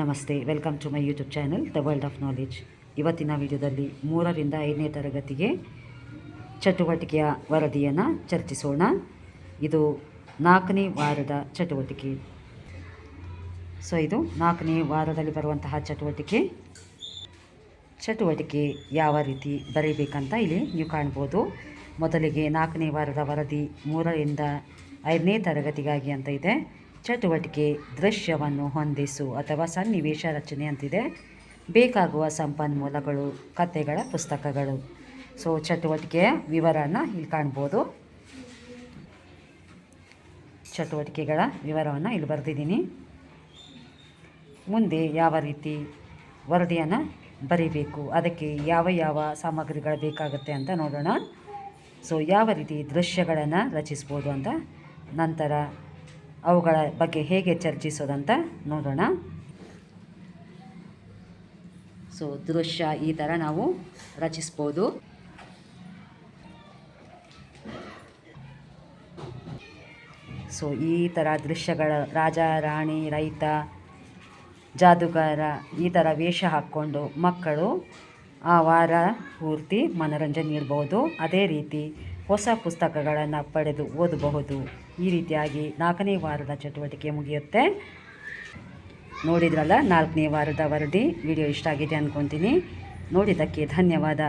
ನಮಸ್ತೆ, welcome to my YouTube channel the world of knowledge ಇವತ್ತಿನ ವಿಡಿಯೋದಲ್ಲಿ ಮೂರರಿಂದ ಐದನೇ ತರಗತಿಗೆ ಚಟುವಟಿಕೆಯ ವರದಿಯನ್ನು ಚರ್ಚಿಸೋಣ. ಇದು ನಾಲ್ಕನೇ ವಾರದ ಚಟುವಟಿಕೆ. ಸೊ ಇದು ನಾಲ್ಕನೇ ವಾರದಲ್ಲಿ ಬರುವಂತಹ ಚಟುವಟಿಕೆ. ಚಟುವಟಿಕೆ ಯಾವ ರೀತಿ ಬರೀಬೇಕಂತ ಇಲ್ಲಿ ನೀವು ಕಾಣ್ಬೋದು. ಮೊದಲಿಗೆ ನಾಲ್ಕನೇ ವಾರದ ವರದಿ ಮೂರರಿಂದ ಐದನೇ ತರಗತಿಗಾಗಿ ಅಂತ ಇದೆ. ಚಟುವಟಿಕೆ, ದೃಶ್ಯವನ್ನು ಹೊಂದಿಸು ಅಥವಾ ಸನ್ನಿವೇಶ ರಚನೆ ಅಂತಿದೆ. ಬೇಕಾಗುವ ಸಂಪನ್ಮೂಲಗಳು, ಕಥೆಗಳ ಪುಸ್ತಕಗಳು. ಸೊ ಚಟುವಟಿಕೆಯ ವಿವರನ ಇಲ್ಲಿ ಕಾಣ್ಬೋದು. ಚಟುವಟಿಕೆಗಳ ವಿವರವನ್ನು ಇಲ್ಲಿ ಬರೆದಿದ್ದೀನಿ. ಮುಂದೆ ಯಾವ ರೀತಿ ವರದಿಯನ್ನು ಬರೀಬೇಕು, ಅದಕ್ಕೆ ಯಾವ ಯಾವ ಸಾಮಗ್ರಿಗಳು ಬೇಕಾಗುತ್ತೆ ಅಂತ ನೋಡೋಣ. ಸೊ ಯಾವ ರೀತಿ ದೃಶ್ಯಗಳನ್ನು ರಚಿಸ್ಬೋದು ಅಂತ ನಂತರ ಅವುಗಳ ಬಗ್ಗೆ ಹೇಗೆ ಚರ್ಚಿಸೋದಂತ ನೋಡೋಣ. ಸೊ, ದೃಶ್ಯ ಈ ಥರ ನಾವು ರಚಿಸ್ಬೋದು. ಸೊ, ಈ ಥರ ದೃಶ್ಯಗಳ ರಾಜ, ರಾಣಿ, ರೈತ, ಜಾದೂಗಾರ ಈ ಥರ ವೇಷ ಹಾಕ್ಕೊಂಡು ಮಕ್ಕಳು ಆ ವಾರ ಪೂರ್ತಿ ಮನೋರಂಜನೆ ನೀಡಬಹುದು ಅದೇ ರೀತಿ ಹೊಸ ಪುಸ್ತಕಗಳನ್ನು ಪಡೆದು ಓದಬಹುದು. ಈ ರೀತಿಯಾಗಿ ನಾಲ್ಕನೇ ವಾರದ ಚಟುವಟಿಕೆ ಮುಗಿಯುತ್ತೆ. ನೋಡಿದ್ರಲ್ಲ ನಾಲ್ಕನೇ ವಾರದ ವರದಿ. ವಿಡಿಯೋ ಇಷ್ಟ ಆಗಿದೆ ಅಂದ್ಕೊತೀನಿ ನೋಡಿದ್ದಕ್ಕೆ ಧನ್ಯವಾದ.